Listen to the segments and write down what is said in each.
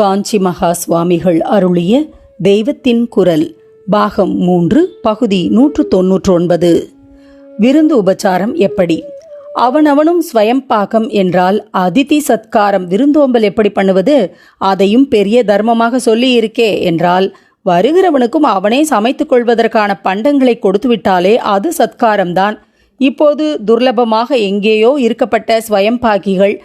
காஞ்சி மகா சுவாமிகள் அருளிய தெய்வத்தின் குரல் பாகம் மூன்று பகுதி நூற்று தொன்னூற்று ஒன்பது விருந்து உபச்சாரம் எப்படி? அவனவனும் ஸ்வயம் பாகம் என்றால் அதிதி சத்காரம் விருந்தோம்பல் எப்படி பண்ணுவது? அதையும் பெரிய தர்மமாக சொல்லி இருக்கே என்றால் வருகிறவனுக்கும் அவனே சமைத்துக் கொள்வதற்கான பண்டங்களை கொடுத்துவிட்டாலே அது சத்காரம்தான். இப்போது துர்லபமாக எங்கேயோ இருக்கப்பட்ட ஸ்வயம்பாகிகள்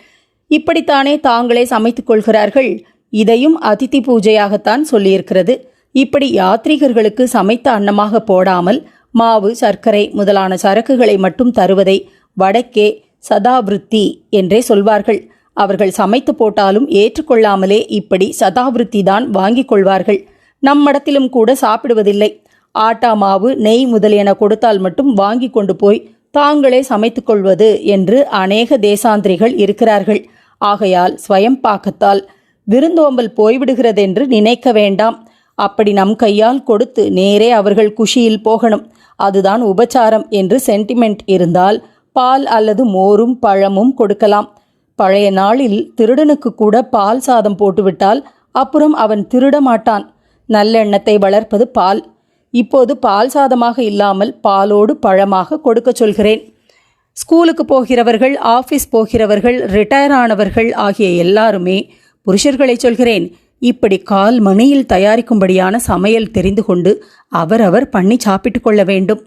இப்படித்தானே தாங்களே சமைத்துக் கொள்கிறார்கள்? இதையும் அதித்தி பூஜையாகத்தான் சொல்லியிருக்கிறது. இப்படி யாத்ரீகர்களுக்கு சமைத்த அன்னமாக போடாமல் மாவு சர்க்கரை முதலான சரக்குகளை மட்டும் தருவதை வடக்கே சதாவிருத்தி என்றே சொல்வார்கள். அவர்கள் சமைத்து போட்டாலும் ஏற்றுக்கொள்ளாமலே இப்படி சதாவிருத்தி தான் வாங்கிக் கொள்வார்கள். நம்மிடத்திலும் கூட சாப்பிடுவதில்லை. ஆட்டா மாவு நெய் முதலியன கொடுத்தால் மட்டும் வாங்கி கொண்டு போய் தாங்களே சமைத்துக் கொள்வது என்று அநேக தேசாந்திரிகள் இருக்கிறார்கள். ஆகையால் ஸ்வயம் பாக்கத்தால் விருந்தோம்பல் போய்விடுகிறதென்று நினைக்க வேண்டாம். அப்படி நம் கையால் கொடுத்து நேரே அவர்கள் குஷியில் போகணும். அதுதான் உபச்சாரம் என்று சென்டிமெண்ட் இருந்தால் பால் அல்லது மோரும் பழமும் கொடுக்கலாம். பழைய நாளில் திருடனுக்கு கூட பால் சாதம் போட்டுவிட்டால் அப்புறம் அவன் திருட மாட்டான். நல்லெண்ணத்தை வளர்ப்பது பால். இப்போது பால் சாதமாக இல்லாமல் பாலோடு பழமாக கொடுக்க சொல்கிறேன். ஸ்கூலுக்கு போகிறவர்கள் ஆஃபீஸ் போகிறவர்கள் ரிட்டையர் ஆனவர்கள் ஆகிய எல்லாருமே புருஷர்களை சொல்கிறேன். இப்படி கால் மணியில் தயாரிக்கும்படியான சமையல் தெரிந்து கொண்டு அவரவர் பண்ணி சாப்பிட்டு கொள்ள வேண்டும்.